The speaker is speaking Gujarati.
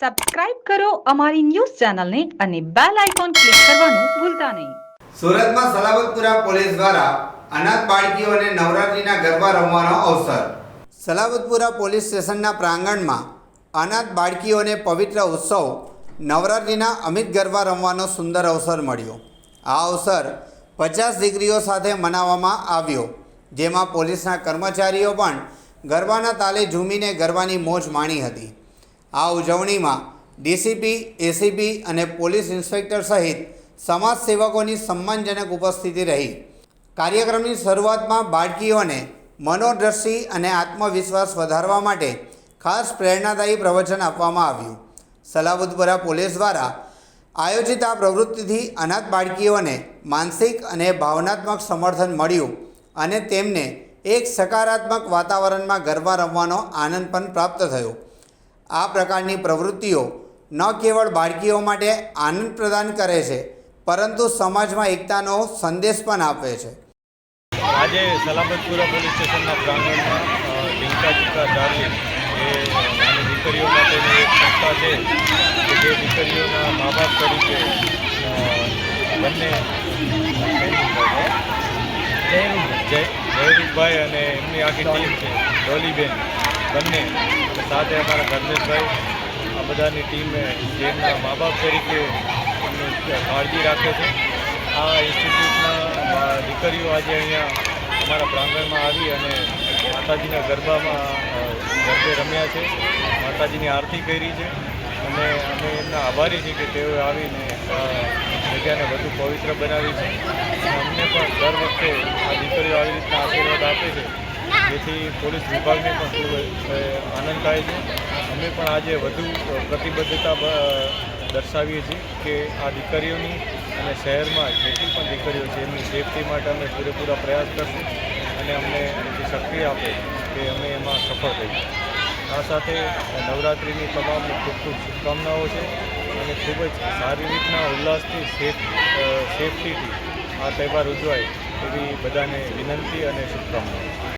સબસ્ક્રાઇબ કરો અમારી ન્યૂઝ ચેનલને અને બેલ આઇકોન ક્લિક કરવાનું ભૂલતા નહીં. સુરતમાં સલાબતપુરા પોલીસ દ્વારા અનાથ બાળકીઓને નવરાત્રીના ગરબા રમવાનો અવસર. સલાબતપુરા પોલીસ સ્ટેશનના પ્રાંગણમાં અનાથ બાળકીઓને પવિત્ર ઉત્સવ, નવરાત્રિના અમિત ગરબા રમવાનો સુંદર અવસર મળ્યો. આ અવસર પચાસ દીકરીઓ સાથે મનાવવામાં આવ્યો, જેમાં પોલીસના કર્મચારીઓ પણ ગરબાના તાલે ઝૂમીને ગરબાની મોજ માણી હતી. આ ઉજવણીમાં ડીસીપી એસીપી અને પોલીસ ઇન્સ્પેક્ટર સહિત સમાજ સેવકોની સન્માનજનક ઉપસ્થિતિ રહી. કાર્યક્રમની શરૂઆતમાં બાળકીઓને મનોદ્રષ્ટિ અને આત્મવિશ્વાસ વધારવા માટે ખાસ પ્રેરણાદાયી પ્રવચન આપવામાં આવ્યું. સલાબુદપુરા પોલીસ દ્વારા આયોજિત આ પ્રવૃત્તિથી અનાથ બાળકીઓને માનસિક અને ભાવનાત્મક સમર્થન મળ્યું અને તેમને એક સકારાત્મક વાતાવરણમાં ગરબા રમવાનો આનંદ પણ પ્રાપ્ત થયો. આ પ્રકારની પ્રવૃત્તિઓ ન કેવળ બાળકીઓ માટે આનંદ પ્રદાન કરે છે, પરંતુ સમાજમાં એકતાનો સંદેશ પણ આપે છે. આજે સલામતપુરા પોલીસ સ્ટેશનના પ્રાંગણમાં ઢીંકા ચીકા ચાર્લી એ નાની દીકરીઓ માટેની એક સંસ્થા છે કે જે દીકરીઓના મા બાપ તરીકે બંને જય, જયરૂપભાઈ અને એમની આખી ટીમ છે, ડોલીબેન. બંને સાથે અમારા ધર્મેશભાઈ, આ બધાની ટીમે જેમના મા બાપ તરીકે અમને કાળજી રાખે છે. આ ઇન્સ્ટિટ્યૂટના દીકરીઓ આજે અહીંયા અમારા પ્રાંગણમાં આવી અને માતાજીના ગરબામાં ગરબે રમ્યા છે. માતાજીની આરતી કરી છે અને અમે એમના આભારી છીએ કે તેઓએ આવીને જગ્યાને વધુ પવિત્ર બનાવી છે. અમને પણ દર વખતે આ દીકરીઓ આવી રીતના આશીર્વાદ આપે છે. જેથી પોલીસ વિભાગને પણ ખૂબ આનંદ થાય છે. અમે પણ આજે વધુ પ્રતિબદ્ધતા દર્શાવીએ છીએ કે આ દીકરીઓની અને શહેરમાં જેટલી પણ દીકરીઓ છે, એમની સેફટી માટે અમે પૂરેપૂરા પ્રયાસ કરશું અને અમને જે શક્તિ આપે કે અમે એમાં સફળ થઈશું. આ સાથે નવરાત્રિની તમામ ખૂબ ખૂબ શુભકામનાઓ છે અને ખૂબ જ સારી રીતના ઉલ્લાસથી સેફ સેફટીથી આ તહેવાર ઉજવાય એવી બધાને વિનંતી અને શુભકામનાઓ